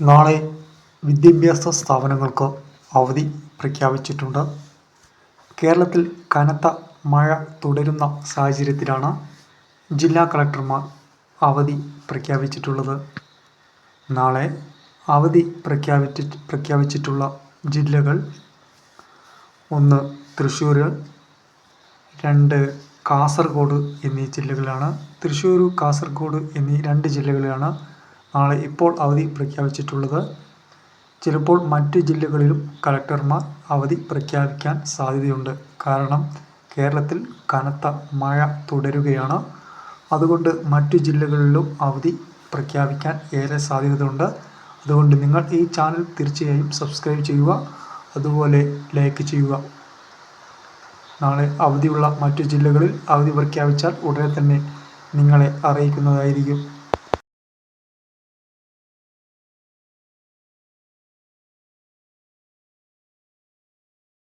നാളെ വിദ്യാഭ്യാസ സ്ഥാപനങ്ങൾക്ക് അവധി പ്രഖ്യാപിച്ചിട്ടുണ്ട്. കേരളത്തിൽ കനത്ത മഴ തുടരുന്ന സാഹചര്യത്തിലാണ് ജില്ലാ കളക്ടർമാർ അവധി പ്രഖ്യാപിച്ചിട്ടുള്ളത്. നാളെ അവധി പ്രഖ്യാപിച്ചി പ്രഖ്യാപിച്ചിട്ടുള്ള ജില്ലകൾ ഒന്ന് തൃശ്ശൂർ രണ്ട് കാസർഗോഡ് എന്നീ ജില്ലകളാണ്. തൃശ്ശൂർ കാസർഗോഡ് എന്നീ രണ്ട് ജില്ലകളിലാണ് നാളെ ഇപ്പോൾ അവധി പ്രഖ്യാപിച്ചിട്ടുള്ളത്. ചിലപ്പോൾ മറ്റ് ജില്ലകളിലും കളക്ടർമാർ അവധി പ്രഖ്യാപിക്കാൻ സാധ്യതയുണ്ട്. കാരണം കേരളത്തിൽ കനത്ത മഴ തുടരുകയാണ്. അതുകൊണ്ട് മറ്റു ജില്ലകളിലും അവധി പ്രഖ്യാപിക്കാൻ ഏറെ സാധ്യതയുണ്ട്. അതുകൊണ്ട് നിങ്ങൾ ഈ ചാനൽ തീർച്ചയായും സബ്സ്ക്രൈബ് ചെയ്യുക. അതുപോലെ ലൈക്ക് ചെയ്യുക. നാളെ അവധിയുള്ള മറ്റു ജില്ലകളിൽ അവധി പ്രഖ്യാപിച്ചാൽ ഉടനെ തന്നെ നിങ്ങളെ അറിയിക്കുന്നതായിരിക്കും.